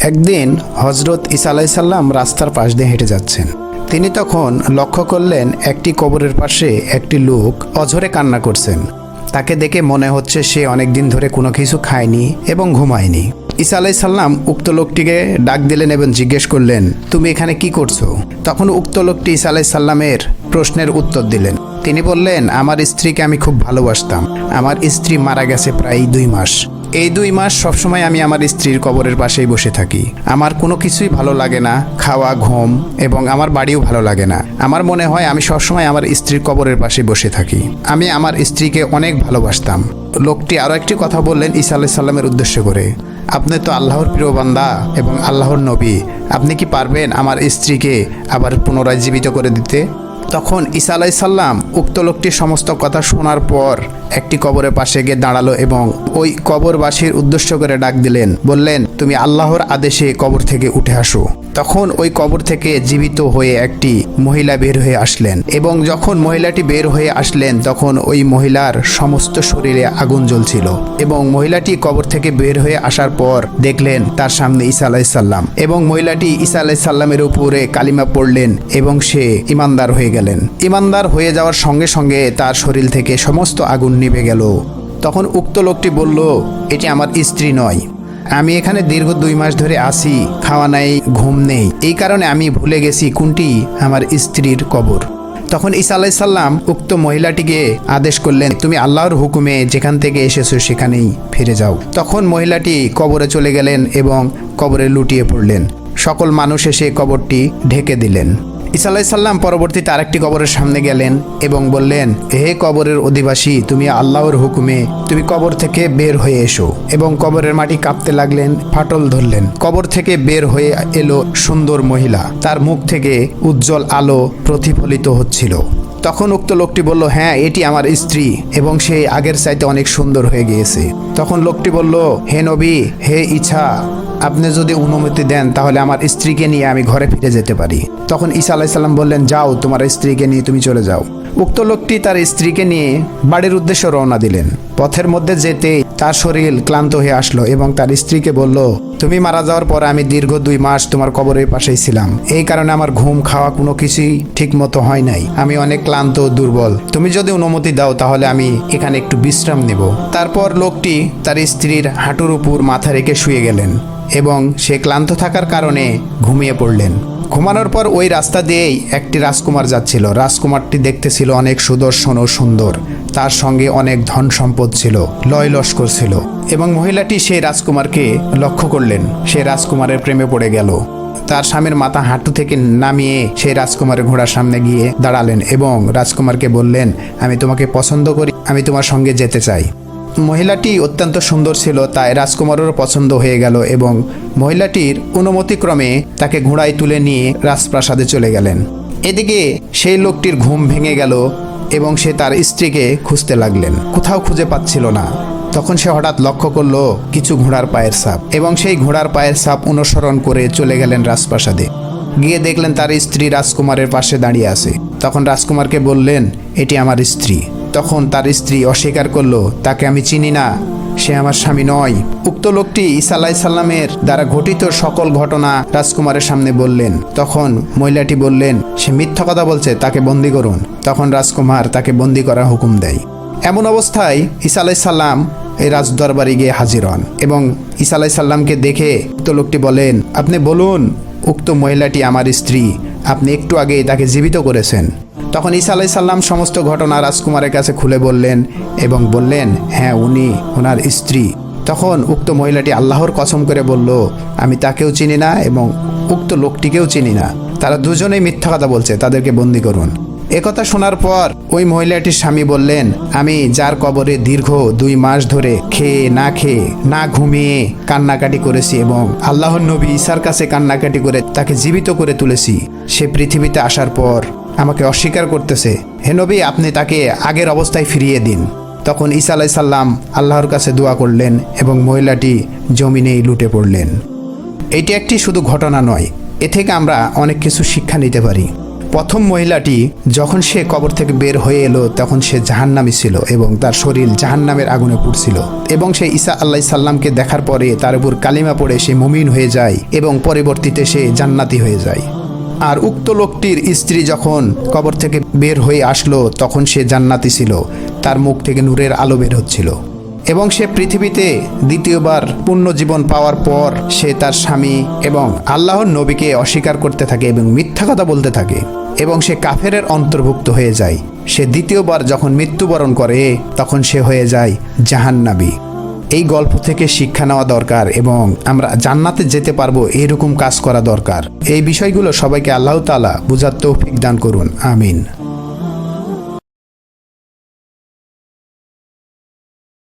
একদিন হজরত ইসা আলাইসাল্লাম রাস্তার পাশ দিয়ে হেঁটে যাচ্ছেন। তিনি তখন লক্ষ্য করলেন একটি কবরের পাশে একটি লোক অঝরে কান্না করছেন। তাকে দেখে মনে হচ্ছে সে অনেক দিন ধরে কোনো কিছু খায়নি এবং ঘুমায়নি। ঈসা আলাইসাল্লাম উক্ত লোকটিকে ডাক দিলেন এবং জিজ্ঞেস করলেন, তুমি এখানে কি করছ? তখন উক্ত লোকটি ঈসা আলাইসাল্লামের প্রশ্নের উত্তর দিলেন। তিনি বললেন, আমার স্ত্রীকে আমি খুব ভালোবাসতাম। আমার স্ত্রী মারা গেছে প্রায় দুই মাস। এই দুই মাস সবসময় আমি আমার স্ত্রীর কবরের পাশেই বসে থাকি। আমার কোনো কিছুই ভালো লাগে না, খাওয়া, ঘুম, এবং আমার বাড়িও ভালো লাগে না। আমার মনে হয় আমি সবসময় আমার স্ত্রীর কবরের পাশে বসে থাকি। আমি আমার স্ত্রীকে অনেক ভালোবাসতাম। লোকটি আরও একটি কথা বললেন ঈসা আলাহ সাল্লামের উদ্দেশ্য করে। আপনি তো আল্লাহর প্রিয় বান্দা এবং আল্লাহর নবী। আপনি কি পারবেন আমার স্ত্রীকে আবার পুনরায় জীবিত করে দিতে? তখন ঈসা আলাই সাল্লাম উক্ত লোকটির সমস্ত কথা শোনার পর একটি কবরের পাশে গিয়ে দাঁড়াল এবং ওই কবরবাসীর উদ্দেশ্য করে ডাক দিলেন, বললেন, তুমি আল্লাহর আদেশে কবর থেকে উঠে আসো। তখন ওই কবর থেকে জীবিত হয়ে একটি মহিলা বের হয়ে আসলেন এবং যখন মহিলাটি বের হয়ে আসলেন, তখন ওই মহিলার সমস্ত শরীরে আগুন জ্বলছিল এবং মহিলাটি কবর থেকে বের হয়ে আসার পর দেখলেন তার সামনে ঈসা আলাইসাল্লাম এবং মহিলাটি ঈসা আলাইসাল্লামের উপরে কালিমা পড়লেন এবং সে ইমানদার হয়ে গেলেন। ইমানদার হয়ে যাওয়ার সঙ্গে সঙ্গে তার শরীর থেকে সমস্ত আগুন নিভে গেল। তখন উক্ত লোকটি বলল, এটি আমার স্ত্রী নয়। আমি এখানে দীর্ঘ দুই মাস ধরে আসি খাওয়া নাই, ঘুম নেই। এই কারণে আমি ভুলে গেছি কোনটি আমার স্ত্রীর কবর। তখন ঈসা আলাইসাল্লাম উক্ত মহিলাটিকে আদেশ করলেন, তুমি আল্লাহর হুকুমে যেখান থেকে এসেছ সেখানেই ফিরে যাও। তখন মহিলাটি কবরে চলে গেলেন এবং কবরে লুটিয়ে পড়লেন। সকল মানুষ এসে কবরটি ঢেকে দিলেন। ঈসা আলাইসাল্লাম পরবর্তীতে আরেকটি কবরের সামনে গেলেন এবং বললেন, হে কবরের অধিবাসী, তুমি আল্লাহর হুকুমে তুমি কবর থেকে বের হয়ে এসো। এবং কবরের মাটি কাঁপতে লাগলেন, ফাটল ধরলেন। কবর থেকে বের হয়ে এলো সুন্দর মহিলা। তার মুখ থেকে উজ্জ্বল আলো প্রতিফলিত হচ্ছিল। তখন উক্ত লোকটি বলল হ্যাঁ এটি আমার স্ত্রী এবং সে আগের চাইতে অনেক সুন্দর হয়ে গিয়েছে। তখন লোকটি বলল, হে নবী, হে ইচ্ছা আপনি যদি অনুমতি দেন, তাহলে আমার স্ত্রীকে নিয়ে আমি ঘরে ফিরে যেতে পারি। তখন ঈসা আলাইসাল্লাম বললেন, যাও, তোমার স্ত্রীকে নিয়ে তুমি চলে যাও। উক্ত লোকটি তার স্ত্রীকে নিয়ে বাড়ির উদ্দেশ্যে রওনা দিলেন। পথের মধ্যে যেতেই তার শরীর ক্লান্ত হয়ে আসলো এবং তার স্ত্রীকে বলল, তুমি মারা যাওয়ার পর আমি দীর্ঘ দুই মাস তোমার কবরের পাশেই ছিলাম। এই কারণে আমার ঘুম, খাওয়া কোনো কিছুই ঠিক মতো হয় নাই। আমি অনেক ক্লান্ত, দুর্বল। তুমি যদি অনুমতি দাও তাহলে আমি এখানে একটু বিশ্রাম নেব। তারপর লোকটি তার স্ত্রীর হাঁটুর উপর মাথা রেখে শুয়ে গেলেন এবং সে ক্লান্ত থাকার কারণে ঘুমিয়ে পড়লেন। ঘুমানোর পর ওই রাস্তা দিয়েই একটি রাজকুমার যাচ্ছিল। রাজকুমারটি দেখতে ছিল অনেক সুদর্শন ও সুন্দর। তার সঙ্গে অনেক ধন সম্পদ ছিল, লয় লস্কর ছিল এবং মহিলাটি সেই রাজকুমারকে লক্ষ্য করলেন। সে রাজকুমারের প্রেমে পড়ে গেল। তার স্বামীর মাথা হাঁটু থেকে নামিয়ে সেই রাজকুমারের ঘোড়ার সামনে গিয়ে দাঁড়ালেন এবং রাজকুমারকে বললেন, আমি তোমাকে পছন্দ করি, আমি তোমার সঙ্গে যেতে চাই। মহিলাটি অত্যন্ত সুন্দর ছিল, তাই রাজকুমারেরও পছন্দ হয়ে গেল এবং মহিলাটির অনুমতিক্রমে তাকে ঘোড়ায় তুলে নিয়ে রাজপ্রাসাদে চলে গেলেন। এদিকে সেই লোকটির ঘুম ভেঙে গেল এবং সে তার স্ত্রীকে খুঁজতে লাগলেন। কোথাও খুঁজে পাচ্ছিল না। তখন সে হঠাৎ লক্ষ্য করল কিছু ঘোড়ার পায়ের সাপ এবং সেই ঘোড়ার পায়ের সাপ অনুসরণ করে চলে গেলেন রাজপ্রাসাদে। গিয়ে দেখলেন তার স্ত্রী রাজকুমারের পাশে দাঁড়িয়ে আছে। তখন রাজকুমারকে বললেন, এটি আমার স্ত্রী। তখন তার স্ত্রী অস্বীকার করল, তাকে আমি চিনি না, সে আমার স্বামী নয়। উক্ত লোকটি আলাহ সাল্লামের দ্বারা ঘটিত সকল ঘটনা রাজকুমারের সামনে বললেন। তখন মহিলাটি বললেন, সে মিথ্যা কথা বলছে, তাকে বন্দি করুন। তখন রাজকুমার তাকে বন্দি করার হুকুম দেয়। এমন অবস্থায় ঈসা আলাহ সাল্লাম এই রাজদরবারে গিয়ে হাজির হন এবং ঈসা আলাহ সাল্লামকে দেখে উক্ত লোকটি বলেন, আপনি বলুন, উক্ত মহিলাটি আমার স্ত্রী, আপনি একটু আগে তাকে জীবিত করেছেন। তখন ঈসা আলাই সাল্লাম সমস্ত ঘটনা রাজকুমারের কাছে খুলে বললেন এবং বললেন হ্যাঁ উনি ওনার স্ত্রী। তখন উক্ত মহিলাটি আল্লাহর কসম করে বলল, আমি তাকেও চিনি না এবং উক্ত লোকটিকেও চিনি না। তারা দুজনেই মিথ্যা কথা বলছে, তাদেরকে বন্দি করুন। একথা শোনার পর ওই মহিলাটির স্বামী বললেন, আমি যার কবরে দীর্ঘ দুই মাস ধরে খেয়ে, না খেয়ে, না ঘুমিয়ে কান্নাকাটি করেছি এবং আল্লাহর নবী ঈশার কাছে কান্নাকাটি করে তাকে জীবিত করে তুলেছি, সে পৃথিবীতে আসার পর আমাকে অস্বীকার করতেছে, হে নবী, আপনি তাকে আগের অবস্থায় ফিরিয়ে দিন। তখন ঈসা আলাই সাল্লাম আল্লাহর কাছে দোয়া করলেন এবং মহিলাটি জমিনেই লুটে পড়লেন। এটি একটি শুধু ঘটনা নয়, এ থেকে আমরা অনেক কিছু শিক্ষা নিতে পারি। প্রথম মহিলাটি যখন সে কবর থেকে বের হয়ে এলো, তখন সে জাহান্নামি ছিল এবং তার শরীর জাহান্নামের আগুনে পুড়ছিল এবং সে ঈসা আল্লাহ সাল্লামকে দেখার পরে তার উপর কালিমা পড়ে সে মুমিন হয়ে যায় এবং পরবর্তীতে সে জান্নাতি হয়ে যায়। আর উক্ত লোকটির স্ত্রী যখন কবর থেকে বের হয়ে আসলো, তখন সে জান্নাতি ছিল। তার মুখ থেকে নূরের আলো বের হচ্ছিল। এবং সে পৃথিবীতে দ্বিতীয়বার পূর্ণ জীবন পাওয়ার পর সে তার স্বামী এবং আল্লাহর নবীকে অস্বীকার করতে থাকে এবং মিথ্যা কথা বলতে থাকে এবং সে কাফেরের অন্তর্ভুক্ত হয়ে যায়। সে দ্বিতীয়বার যখন মৃত্যুবরণ করে, তখন সে হয়ে যায় জাহান্নাবী এই গল্প থেকে শিক্ষা নেওয়া দরকার এবং আমরা জান্নাতে যেতে পারব এরকম কাজ করা দরকার। এই বিষয়গুলো সবাইকে আল্লাহ তালা বুঝার তৌফিক দান করুন। আমিন।